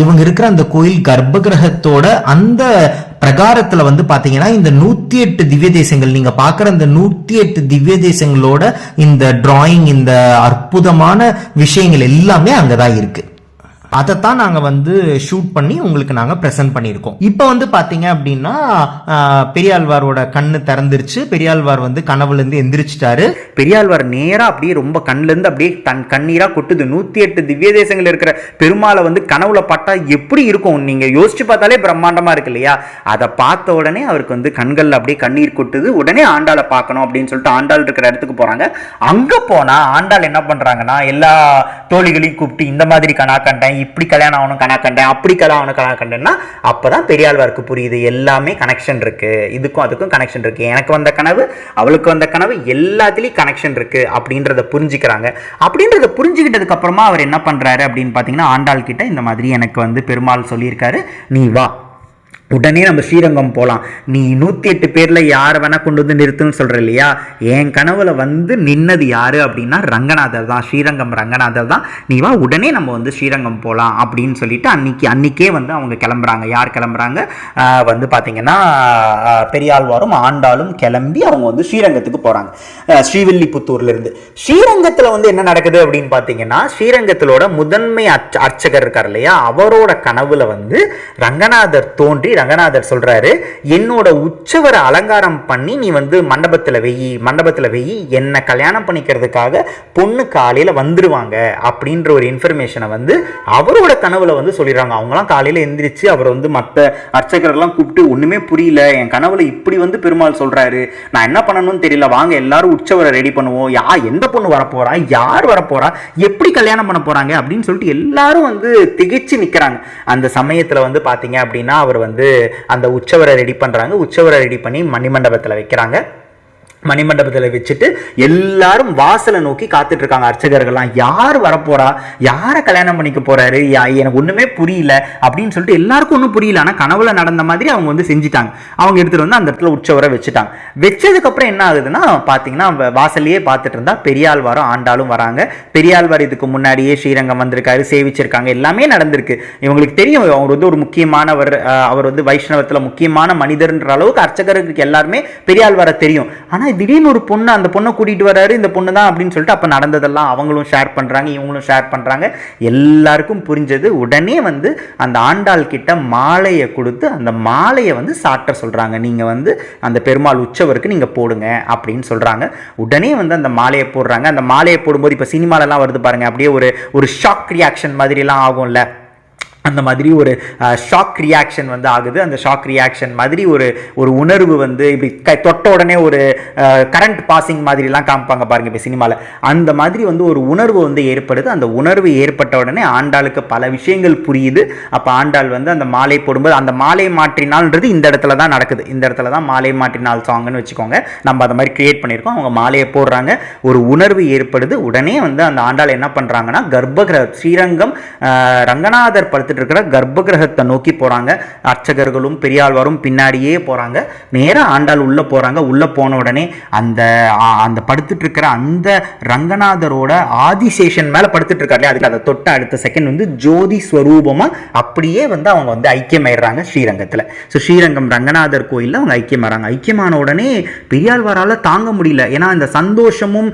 இவங்க இருக்கிற அந்த கோயில் கர்ப்பகிரகத்தோட அந்த பிரகாரத்துல வந்து பாத்தீங்கன்னா இந்த நூத்தி எட்டு திவ்ய தேசங்கள் நீங்க பாக்குற இந்த நூத்தி எட்டு திவ்ய தேசங்களோட இந்த டிராயிங் இந்த அற்புதமான விஷயங்கள் எல்லாமே அங்கதான் இருக்கு. அதைத்தான் நாங்கள் வந்து ஷூட் பண்ணி உங்களுக்கு நாங்கள் ப்ரெசென்ட் பண்ணியிருக்கோம். இப்போ வந்து பார்த்தீங்க அப்படின்னா பெரியாழ்வாரோட கண்ணு திறந்துருச்சு. பெரியாழ்வார் வந்து கனவுலேருந்து எந்திரிச்சிட்டாரு. பெரியாழ்வார் நேராக அப்படியே ரொம்ப கண்ணிலேருந்து அப்படியே தன் கண்ணீராக கொட்டுது. நூற்றி எட்டு திவ்ய தேசங்கள் இருக்கிற பெருமாளை வந்து கனவுல பட்டா எப்படி இருக்கும்? நீங்கள் யோசிச்சு பார்த்தாலே பிரம்மாண்டமாக இருக்கு இல்லையா? அதை பார்த்த உடனே அவருக்கு வந்து கண்களில் அப்படியே கண்ணீர் கொட்டுது. உடனே ஆண்டாளை பார்க்கணும் அப்படின்னு சொல்லிட்டு ஆண்டாள் இருக்கிற இடத்துக்கு போகிறாங்க அங்கே போனால் ஆண்டாள் என்ன பண்ணுறாங்கன்னா எல்லா தோழிகளையும் கூப்பிட்டு இந்த மாதிரி கனா கண்டேன் இப்படி கல்யாணம் ஆகணும் கனா கண்டேன் அப்படி கல்யாணம் ஆகணும் கனா கண்டேன்னா அப்பதான் பெரியாழ்வாருக்கு புரியுது. எல்லாமே கனெக்ஷன் இருக்குது இதுக்கும் அதுக்கும் கனெக்ஷன் இருக்குது எனக்கு வந்த கனவு அவளுக்கு வந்த கனவு எல்லாத்துலேயும் கனெக்ஷன் இருக்குது அப்படின்றத புரிஞ்சுக்கிறாங்க. அப்படின்றத புரிஞ்சுக்கிட்டதுக்கப்புறமா அவர் என்ன பண்ணுறாரு அப்படின்னு பார்த்தீங்கன்னா ஆண்டாள் கிட்ட இந்த மாதிரி எனக்கு வந்து பெருமாள் சொல்லியிருக்காரு. நீ வா. உடனே நம்ம ஸ்ரீரங்கம் போகலாம் நீ நூற்றி எட்டு பேரில் யாரை வேணால் கொண்டு வந்து நிறுத்துன்னு சொல்கிற இல்லையா? என் கனவில் வந்து நின்னது யார் அப்படின்னா ரங்கநாதர் தான். ஸ்ரீரங்கம் ரங்கநாதர் தான். நீ வா உடனே நம்ம வந்து ஸ்ரீரங்கம் போகலாம் அப்படின்னு சொல்லிட்டு அன்னைக்கு அன்றைக்கே வந்து அவங்க கிளம்புறாங்க. யார் கிளம்புறாங்க? வந்து பார்த்தீங்கன்னா பெரியாழ்வாரும் ஆண்டாளும் கிளம்பி அவங்க வந்து ஸ்ரீரங்கத்துக்கு போகிறாங்க ஸ்ரீவில்லிபுத்தூர்லேருந்து. ஸ்ரீரங்கத்தில் வந்து என்ன நடக்குது அப்படின்னு பார்த்தீங்கன்னா ஸ்ரீரங்கத்திலோட முதன்மை அர்ச்ச அர்ச்சகர் இருக்கார் இல்லையா? அவரோட கனவில் வந்து ரங்கநாதர் தோன்றி ரங்கநாதர் சொல்கிறாரு என்னோட உற்சவரை அலங்காரம் பண்ணி நீ வந்து மண்டபத்தில் வெயி மண்டபத்தில் வெயி என்னை கல்யாணம் பண்ணிக்கிறதுக்காக பொண்ணு காலையில் வந்துடுவாங்க அப்படின்ற ஒரு இன்ஃபர்மேஷனை வந்து அவரோட கனவுல வந்து சொல்லிடுறாங்க. அவங்களாம் காலையில் எந்திரிச்சு அவர் வந்து மற்ற அர்ச்சகர்லாம் கூப்பிட்டு ஒன்றுமே புரியல என் கனவுல இப்படி வந்து பெருமாள் சொல்கிறாரு நான் என்ன பண்ணணும்னு தெரியல. வாங்க எல்லாரும் உற்சவரை ரெடி பண்ணுவோம். யா எந்த பொண்ணு வரப்போகிறா யார் வரப்போகிறா எப்படி கல்யாணம் பண்ண போகிறாங்க அப்படின்னு சொல்லிட்டு எல்லாரும் வந்து திகைச்சு நிற்கிறாங்க அந்த சமயத்தில் வந்து பார்த்தீங்க அப்படின்னா அவர் வந்து அந்த உற்சவரை ரெடி பண்றாங்க. உற்சவரை ரெடி பண்ணி மணிமண்டபத்தில் வைக்கிறாங்க. மணிமண்டபத்தில் வச்சுட்டு எல்லாரும் வாசலை நோக்கி காத்துட்டு இருக்காங்க அர்ச்சகர்கள்லாம். யார் வரப்போறா? யாரை கல்யாணம் பண்ணிக்க போறாரு? யா- எனக்கு ஒண்ணுமே புரியல அப்படின்னு சொல்லிட்டு எல்லாருக்கும் ஒன்றும் புரியல. ஆனால் கனவுல நடந்த மாதிரி அவங்க வந்து செஞ்சுட்டாங்க. அவங்க எடுத்துட்டு வந்து அந்த இடத்துல உற்சவரை வச்சுட்டாங்க. வச்சதுக்கப்புறம் என்ன ஆகுதுன்னா பார்த்தீங்கன்னா வாசல்லையே பார்த்துட்டு இருந்தா பெரியாழ்வாரும் ஆண்டாளும் வராங்க. பெரியாழ்வார் இதுக்கு முன்னாடியே ஸ்ரீரங்கம் வந்திருக்காரு சேவிச்சிருக்காங்க. எல்லாமே நடந்திருக்கு. இவங்களுக்கு தெரியும் அவர் வந்து ஒரு முக்கியமானவர் அவர் வந்து வைஷ்ணவத்தில் முக்கியமான மனிதர்ன்ற அளவுக்கு அர்ச்சகர்களுக்கு எல்லாருமே பெரியாழ்வாரை தெரியும். ஆனால் திடீர்னு ஒரு பொண்ணு அந்த பொண்ணை கூட்டிகிட்டு வராரு இந்த பொண்ணு தான் அப்படின்னு சொல்லிட்டு அப்போ நடந்ததெல்லாம் அவங்களும் ஷேர் பண்ணுறாங்க இவங்களும் ஷேர் பண்ணுறாங்க எல்லாருக்கும் புரிஞ்சது. உடனே வந்து அந்த ஆண்டாள் கிட்ட மாலையை கொடுத்து அந்த மாலையை வந்து சாட்ட சொல்கிறாங்க நீங்கள் வந்து அந்த பெருமாள் உற்சவருக்கு நீங்கள் போடுங்க அப்படின்னு சொல்கிறாங்க உடனே வந்து அந்த மாலையை போடுறாங்க. அந்த மாலையை போடும்போது இப்போ சினிமாலெல்லாம் வருது பாருங்கள் அப்படியே ஒரு ஒரு ஷாக் ரியாக்ஷன் மாதிரிலாம் ஆகும்ல. அந்த மாதிரி ஒரு ஷாக் ரியாக்ஷன் வந்து ஆகுது. அந்த ஷாக் ரியாக்ஷன் மாதிரி ஒரு ஒரு உணர்வு வந்து இப்படி க தொட்ட உடனே ஒரு கரண்ட் பாசிங் மாதிரிலாம் காமிப்பாங்க பாருங்க இப்போ சினிமாவில் அந்த மாதிரி வந்து ஒரு உணர்வு வந்து ஏற்படுது. அந்த உணர்வு ஏற்பட்ட உடனே ஆண்டாளுக்கு பல விஷயங்கள் புரியுது. அப்போ ஆண்டாள் வந்து அந்த மாலை போடும்போது அந்த மாலை மாற்றினால்ன்றது இந்த இடத்துல தான் நடக்குது. இந்த இடத்துல தான் மாலை மாற்றினால் சாங்னு வச்சுக்கோங்க. நம்ம அதை மாதிரி கிரியேட் பண்ணியிருக்கோம். அவங்க மாலையை போடுறாங்க. ஒரு உணர்வு ஏற்படுது. உடனே வந்து அந்த ஆண்டாள் என்ன பண்ணுறாங்கன்னா கர்ப்பகிர ஸ்ரீரங்கம் ரங்கநாதர் படுத்து படுத்துட்டு இருக்கிற கர்ப்பகிரகத்தை நோக்கி போகிறாங்க அர்ச்சகர்களும் பெரியாழ்வாரும் பின்னாடியே போகிறாங்க நேராக ஆண்டாள் உள்ளே போகிறாங்க உள்ளே போன உடனே அந்த அந்த படுத்துட்டு இருக்கிற அந்த ரங்கநாதரோட ஆதிசேஷன் மேலே படுத்துட்டு இருக்காரு இல்லையா, அதுக்கு அதை தொட்ட அடுத்த செகண்ட் வந்து ஜோதி ஸ்வரூபமாக அப்படியே வந்து அவங்க வந்து ஐக்கியமாயிடுறாங்க ஸ்ரீரங்கத்தில். ஸோ ஸ்ரீரங்கம் ரங்கநாதர் கோயிலில் அவங்க ஐக்கியமாகறாங்க ஐக்கியமான உடனே பெரியாழ்வாரால் தாங்க முடியல. ஏன்னா இந்த சந்தோஷமும்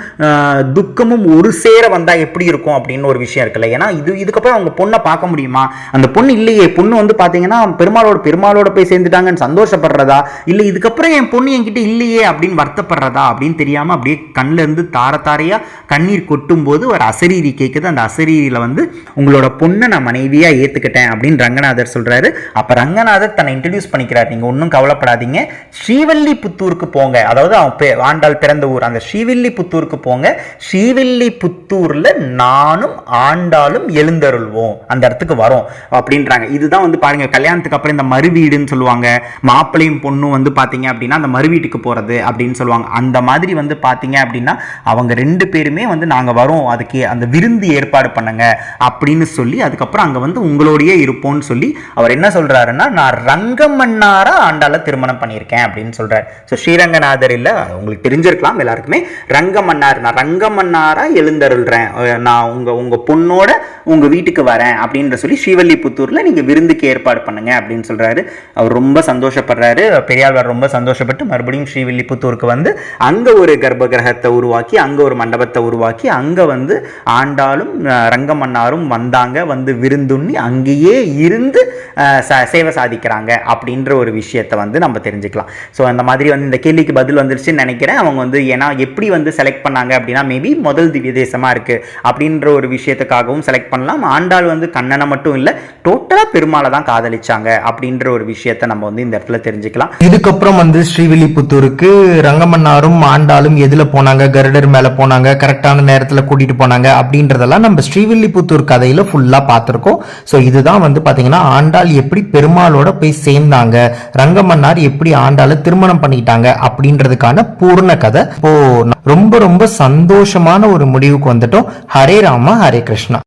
துக்கமும் ஒரு சேர வந்தால் எப்படி இருக்கும் அப்படின்னு ஒரு விஷயம் இருக்குல்ல? ஏன்னா இது இதுக்கப்புறம் அவங்க பொண்ணை பார்க்க முடியுமா? அந்த பொண்ணு இல்லையே பொண்ணு வந்து பார்த்தீங்கன்னா பெருமாளோட பெருமாளோட போய் சேர்ந்துட்டாங்கன்னு சந்தோஷப்படுறதா? இல்லை இதுக்கப்புறம் என் பொண்ணு என்கிட்ட இல்லையே அப்படின்னு வருத்தப்படுறதா அப்படின்னு தெரியாமல் அப்படியே கண்ணிலேருந்து தார கண்ணீர் கொட்டும் போது ஒரு அசரீரி கேட்குது அந்த அசரீரியில் வந்து உங்களோட பொண்ணை நான் மனைவியாக ஏற்றுக்கிட்டேன் அப்படின்னு ரங்கநாதர் சொல்கிறாரு அப்போ ரங்கநாதர் தன்னை இன்ட்ரடியூஸ் பண்ணிக்கிறார். நீங்கள் ஒன்றும் கவலைப்படாதீங்க. ஸ்ரீவல்லிபுத்தூருக்கு போங்க. அதாவது அவன் பே- ஆண்டாள் பிறந்த ஊர். அந்த ஸ்ரீவில்லிபுத்தூருக்கு போங்க. ஸ்ரீவில்லிபுத்தூரில் நானும் ஆண்டாளும் எழுந்தருள்வோம். அந்த இடத்துக்கு வரோம். அப்படின்றாங்க. இதுதான் வந்து பாருங்க கல்யாணத்துக்கு அப்புறம் இந்த மறுவீடுன்னு சொல்லுவாங்க. மாப்பிள்ளையும் பொண்ணும் வந்து பார்த்தீங்க அப்படின்னா அந்த மறுவீட்டுக்கு போகிறது அப்படின்னு சொல்லுவாங்க. அந்த மாதிரி வந்து பார்த்தீங்க அப்படின்னா அவங்க ரெண்டு பேருமே வந்து நாங்கள் வரோம் அதுக்கு அந்த விருந்து ஏற்பாடு பண்ணுங்க அப்படின்னு சொல்லி அதுக்கப்புறம் அங்கே வந்து உங்களோடையே இருப்போம்னு சொல்லி அவர் என்ன சொல்கிறாருன்னா நான் ரங்கமன்னாரா ஆண்டால திருமணம் பண்ணியிருக்கேன் அப்படின்னு சொல்கிறார் ஸோ ஸ்ரீரங்கநாதர் இல்லை உங்களுக்கு தெரிஞ்சிருக்கலாம் எல்லாருக்குமே. ரங்கமன்னார் நான் ரங்கமன்னாரா எழுந்தருள்றேன். நான் உங்கள் உங்கள் பொண்ணோட உங்கள் வீட்டுக்கு வரேன் அப்படின்ற சொல்லி ஸ்ரீவல்லிபுத்தூர்ல நீங்கள் விருந்துக்கு ஏற்பாடு பண்ணுங்க அப்படின்னு சொல்கிறாரு அவர் ரொம்ப சந்தோஷப்படுறாரு. பெரியாழ்வார் ரொம்ப சந்தோஷப்பட்டு மறுபடியும் ஸ்ரீவில்லிபுத்தூருக்கு வந்து அங்கே ஒரு கர்ப்ப கிரகத்தை உருவாக்கி அங்கே ஒரு மண்டபத்தை உருவாக்கி அங்கே வந்து ஆண்டாளும் ரங்கமன்னாரும் வந்தாங்க வந்து விருந்துண்ணி அங்கேயே இருந்து ச- சேவை சாதிக்கிறாங்க அப்படின்ற ஒரு விஷயத்தை வந்து நம்ம தெரிஞ்சுக்கலாம். ஸோ அந்த மாதிரி வந்து இந்த கேள்விக்கு பதில் வந்துருச்சுன்னு நினைக்கிறேன். அவங்க வந்து ஏன்னா எப்படி வந்து செலக்ட் பண்ணாங்க அப்படின்னா மேபி முதல் திவ்ய தேசமாக இருக்குது அப்படின்ற ஒரு விஷயத்துக்காகவும் செலக்ட் பண்ணலாம். ஆண்டாள் வந்து கண்ணனை மட்டும் இல்லை டோட்டலா பெருமாளை தான் காதலிச்சாங்க அப்படின்ற ஒரு விஷயத்தை நம்ம வந்து இந்த இடத்துல தெரிஞ்சுக்கலாம். இதுக்கப்புறம் வந்து ஸ்ரீவில்லிபுத்தூருக்கு ரங்கமன்னாரும் ஆண்டாளும் எதுல போனாங்க? கருடர் மேல போனாங்க கரெக்டான நேரத்துல கூட்டிட்டு போனாங்க அப்படின்றதெல்லாம் நம்ம ஸ்ரீவில்லிபுத்தூர் கதையில ஃபுல்லா பார்த்திருக்கோம். சோ இதுதான் வந்து பாத்தீங்கன்னா ஆண்டாள் எப்படி பெருமாளோட போய் சேர்ந்தாங்க? ரங்கமன்னார் எப்படி ஆண்டாளை திருமணம் பண்ணிக்கிட்டாங்க அப்படின்றதுக்கான பூர்ண கதை. இப்போ ரொம்ப ரொம்ப சந்தோஷமான ஒரு முடிவுக்கு வந்துட்டோம். ஹரே ராமா ஹரே கிருஷ்ணா.